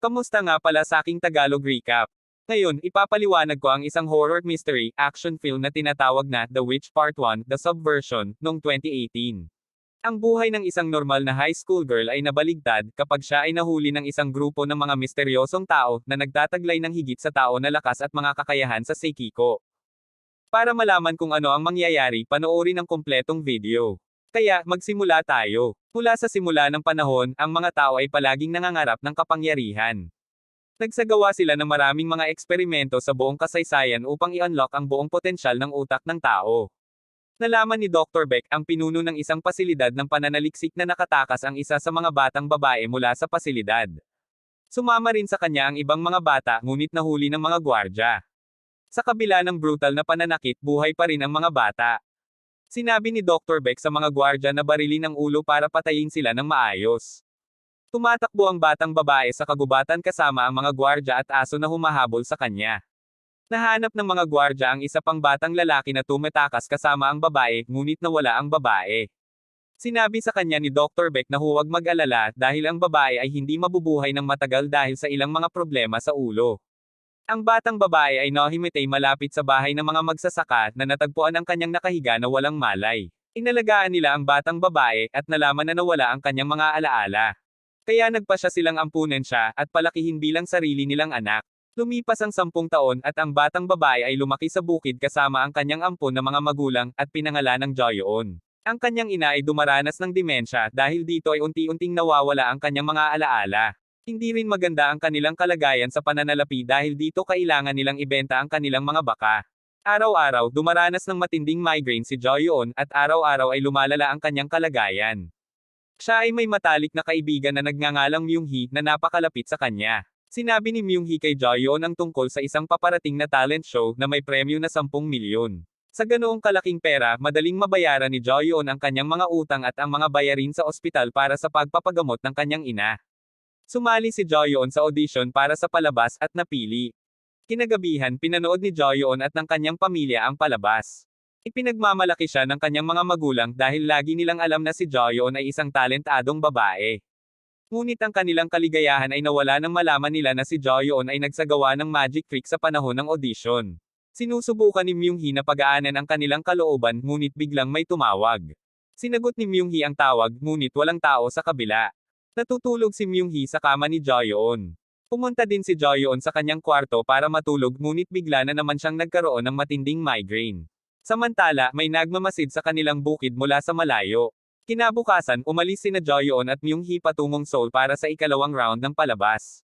Kamusta nga pala sa aking Tagalog recap? Ngayon, ipapaliwanag ko ang isang horror mystery action film na tinatawag na The Witch Part 1, The Subversion, noong 2018. Ang buhay ng isang normal na high school girl ay nabaligtad kapag siya ay nahuli ng isang grupo ng mga misteryosong tao na nagtataglay ng higit sa tao na lakas at mga kakayahan sa Seikiko. Para malaman kung ano ang mangyayari, panoorin ang kompletong video. Kaya, magsimula tayo. Mula sa simula ng panahon, ang mga tao ay palaging nangangarap ng kapangyarihan. Nagsagawa sila ng maraming mga eksperimento sa buong kasaysayan upang i-unlock ang buong potensyal ng utak ng tao. Nalaman ni Dr. Beck ang pinuno ng isang pasilidad ng pananaliksik na nakatakas ang isa sa mga batang babae mula sa pasilidad. Sumama rin sa kanya ang ibang mga bata ngunit nahuli ng mga gwardya. Sa kabila ng brutal na pananakit buhay pa rin ang mga bata. Sinabi ni Dr. Beck sa mga gwardya na barilin ang ulo para patayin sila ng maayos. Tumatakbo ang batang babae sa kagubatan kasama ang mga gwardya at aso na humahabol sa kanya. Nahanap ng mga gwardya ang isa pang batang lalaki na tumatakas kasama ang babae, ngunit nawala ang babae. Sinabi sa kanya ni Dr. Beck na huwag mag-alala dahil ang babae ay hindi mabubuhay ng matagal dahil sa ilang mga problema sa ulo. Ang batang babae ay nahimitay malapit sa bahay ng mga magsasaka na natagpuan ang kanyang nakahiga na walang malay. Inalagaan nila ang batang babae at nalaman na nawala ang kanyang mga alaala. Kaya nagpa siya silang ampunan siya at palakihin bilang sarili nilang anak. Lumipas ang sampung taon at ang batang babae ay lumaki sa bukid kasama ang kanyang ampon na mga magulang at pinangalan ng Joyon. Ang kanyang ina ay dumaranas ng dimensya dahil dito ay unti-unting nawawala ang kanyang mga alaala. Hindi rin maganda ang kanilang kalagayan sa pananalapi dahil dito kailangan nilang ibenta ang kanilang mga baka. Araw-araw, dumaranas ng matinding migraine si Joyon at araw-araw ay lumalala ang kanyang kalagayan. Siya ay may matalik na kaibigan na nagngangalang Myung-hee na napakalapit sa kanya. Sinabi ni Myung-hee kay Joyon ang tungkol sa isang paparating na talent show na may premyo na 10 milyon. Sa ganoong kalaking pera, madaling mabayaran ni Joyon ang kanyang mga utang at ang mga bayarin sa ospital para sa pagpapagamot ng kanyang ina. Sumali si Joyon sa audition para sa palabas at napili. Kinagabihan, pinanood ni Joyon at ng kanyang pamilya ang palabas. Ipinagmamalaki siya ng kanyang mga magulang dahil lagi nilang alam na si Joyon ay isang talentadong babae. Ngunit ang kanilang kaligayahan ay nawala nang malaman nila na si Joyon ay nagsagawa ng magic trick sa panahon ng audition. Sinusubukan ni Myung-hee na pagaanan ang kanilang kalooban ngunit biglang may tumawag. Sinagot ni Myung-hee ang tawag ngunit walang tao sa kabila. Natutulog si Myung-hee sa kama ni Joyon. Pumunta din si Joyon sa kanyang kwarto para matulog ngunit bigla na naman siyang nagkaroon ng matinding migraine. Samantala, may nagmamasid sa kanilang bukid mula sa malayo. Kinabukasan, umalis sina Joyon at Myung-hee patungong Seoul para sa ikalawang round ng palabas.